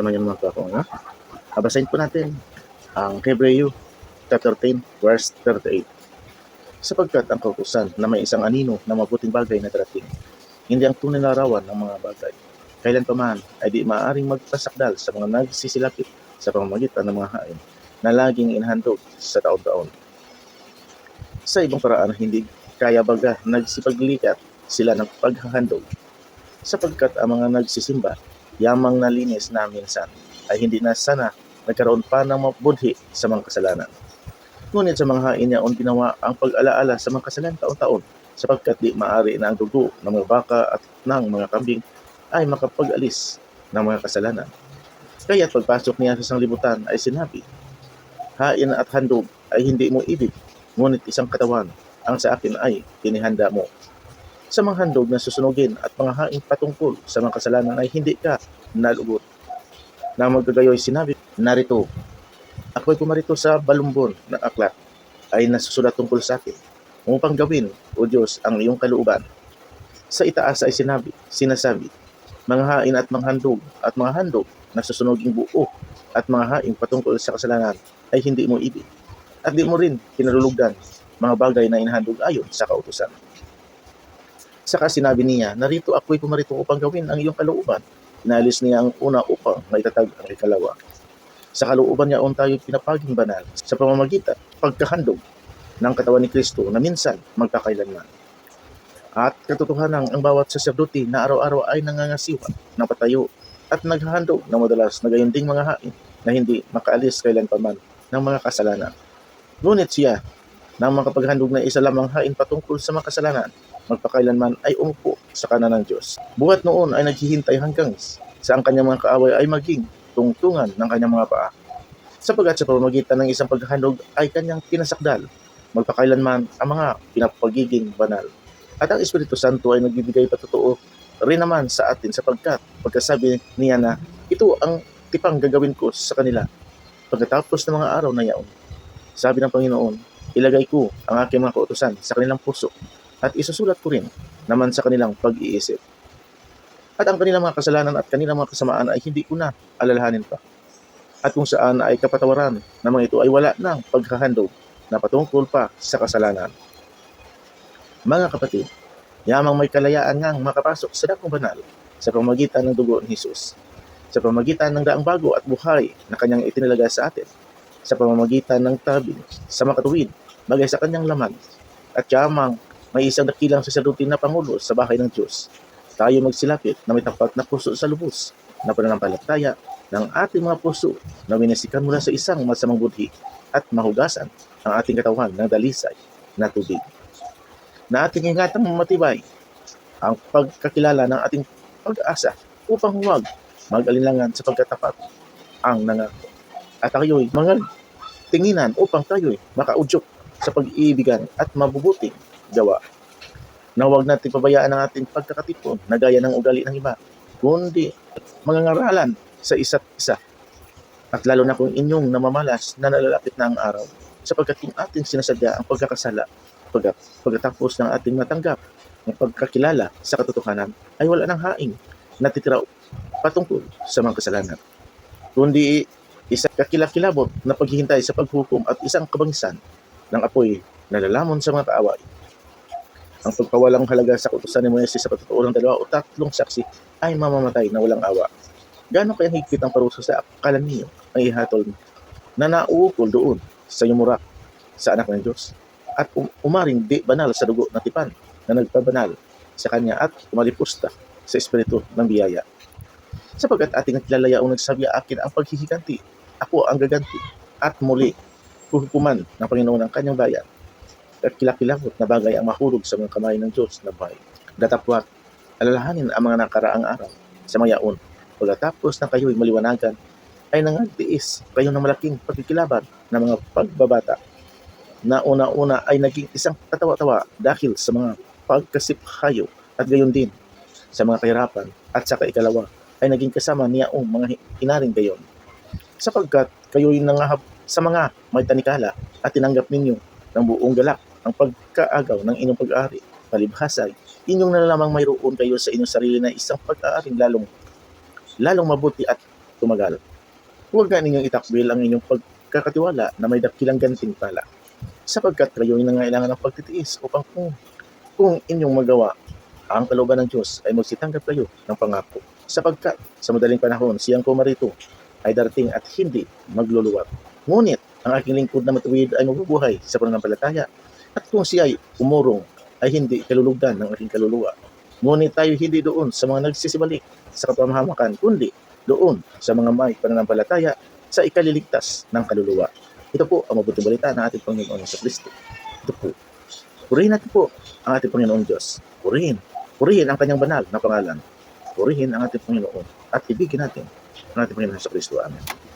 sa mga mga kako. Ha? Abasahin po natin ang Hebreo chapter 10 verse 38. Sapagkat ang kautusan na may isang anino na mabuting bagay na darating, hindi ang tunay na larawan ng mga bagay. Kailan pa man ay di maaaring magpasakdal sa mga nagsisilapit sa pamamagitan ng mga hain na laging inhandog sa taon-taon. Sa ibang paraan, hindi kaya baga nagsipaglikat sila ng paghahandog sapagkat ang mga nagsisimba, yamang nalinis na minsan, ay hindi na sana nagkaroon pa ng mabudhi sa mga kasalanan. Ngunit sa mga hain niya on ginawa ang pag-alaala sa mga kasalanan taon-taon sapagkat di maaari na ang dugo ng mga baka at ng mga kambing ay makapag-alis ng mga kasalanan. Kaya pagpasok niya sa sanglibutan ay sinabi, Hain at handog ay hindi mo ibig, ngunit isang katawan ang sa akin ay tinihanda mo. Sa mga handog na susunugin at mga haing patungkol sa mga kasalanan ay hindi ka nalugot. Na magkagayoy sinabi, narito, ako'y pumarito sa balumbon na aklat ay nasusulat tungkol sa akin upang gawin, O Diyos, ang iyong kalooban. Sa itaas ay sinabi, sinasabi, mga hain at mga handog at mga handog na susunuging buo at mga haing patungkol sa kasalanan ay hindi mo ibig. At di mo rin kinalulugdan mga bagay na inahandog ayon sa kautusan. Saka sinabi niya, narito ako'y pumarito upang gawin ang iyong kalooban. Inalis niya ang una upang maitatag ang ikalawa. Sa kalooban niya on tayo pinapaging banal sa pamamagitan pagkahandog ng katawan ni Kristo na minsan magkakailanman. At katotohanan ang bawat saserdote na araw-araw ay nangangasiwa ng patayo at naghahandog ng madalas na gayon ding mga hain na hindi makaalis kailan pa man ng mga kasalanan. Ngunit siya, nang makapaghandog na isa lamang hain patungkol sa mga kasalanan, magpakailanman ay umupo sa kanan ng Diyos. Buhat noon ay naghihintay hanggang sa ang kanyang mga kaaway ay maging tungtungan ng kanyang mga paa. Sapagat sa pamamagitan ng isang paghahandog ay kanyang pinasakdal, magpakailanman ang mga pinapagiging banal. At ang Espiritu Santo ay nagbibigay patotoo rin naman sa atin sapagkat pagkasabi niya na ito ang tipang gagawin ko sa kanila pagkatapos ng mga araw na yaon. Sabi ng Panginoon, ilagay ko ang aking mga kautusan sa kanilang puso at isusulat ko rin naman sa kanilang pag-iisip. At ang kanilang mga kasalanan at kanilang mga kasamaan ay hindi ko na alalahanin pa. At kung saan ay kapatawaran na mga ito ay wala ng paghahandog na patungkol pa sa kasalanan. Mga kapatid, yamang may kalayaan ngang makapasok sa dakong banal sa pamagitan ng dugo ni Jesus, sa pamagitan ng daang bago at buhay na kanyang itinalaga sa atin, sa pamamagitan ng tabi sa makatuwid bagay sa kanyang laman, at yamang may isang dakilang saserdote na pangulo sa bahay ng Diyos. Tayo magsilapit na may tapat na puso sa lubos na pananampalataya ng ating mga puso na winisikan mula sa isang masamang budhi at mahugasan ang ating katawan ng dalisay na tubig. Na ating ingatang matibay ang pagkakilala ng ating pag-asa upang huwag mag-alinlangan sa pagkatapat ang nangako. At tayo'y mga tinginan upang tayo'y makaudyok sa pag-iibigan at mabubuting gawa. Na huwag natin pabayaan ang ating pagkakatipon na gaya ng ugali ng iba, kundi mga ngaralan sa isa't isa. At lalo na kung inyong namamalas na nalalapit na ang araw, sapagkat kung ating sinasadya ang pagkakasala, pag pagkatapos ng ating matanggap ng pagkakilala sa katotohanan, ay wala ng haing natitira patungkol sa mga kasalanan. Kundi isang kakilakilabot na paghihintay sa paghukom at isang kabangisan ng apoy na lalamon sa mga kaaway. Ang pagpawalang halaga sa kutusan ni Moises sa patutuo ng dalawa o tatlong saksi ay mamamatay na walang awa. Gaano kaya higpit ang parusa sa akalan niyo ang ihatol na nauukol doon sa yumurak sa anak ng Diyos at um- umaring di banal sa dugo na tipan na nagpabanal sa kanya at umalipusta sa espiritu ng biyaya. Sapagat ating kilalayaong nagsabi akin ang paghihiganti, ako ang gaganti at muli huhukuman ng Panginoon ang kanyang bayan at kilakilabot na bagay ang mahulog sa mga kamay ng Diyos na buhay. Datapwat, alalahanin ang mga nakaraang araw sa mga yaon. Pagkatapos na kayo'y maliwanagan, ay nangagtiis kayo ng malaking pagkikilaban ng mga pagbabata na una-una ay naging isang katawa-tawa dahil sa mga pagkasiphayo at gayon din sa mga kahirapan at sa kaikalawa ay naging kasama niyaong mga inaring gayon. Sapagkat kayo'y nangahab sa mga may tanikala at tinanggap ninyo ng buong galak ang pagkaagaw ng inyong pag-aari. Palibhasay, inyong nalalamang mayroon kayo sa inyong sarili na isang pag-aaring lalong lalong mabuti at tumagal. Huwag nga ninyong itakbil ang inyong pagkakatiwala na may dakilang gantimpala sapagkat kayo ay nangailangan ng pagtitiis upang kung, kung inyong magawa ang kalooban ng Diyos ay magsitanggap kayo ng pangako sapagkat sa madaling panahon siyang kumarito ay darating at hindi magluluwag. Ngunit ang aking lingkod na matuwid ay mabubuhay sa pananampalataya at kung siya ay umurong ay hindi kalulugdan ng aking kaluluwa. Ngunit tayo hindi doon sa mga nagsisibalik sa kapamahamakan, kundi doon sa mga may pananampalataya sa ikaliligtas ng kaluluwa. Ito po ang mabuting balita ng ating Panginoon sa Kristo. Ito po. Purihin natin po ang ating Panginoon Diyos. Purihin. Purihin ang kanyang banal na pangalan. Purihin ang ating Panginoon at ibigin natin ang ating Panginoon sa Kristo. Amen.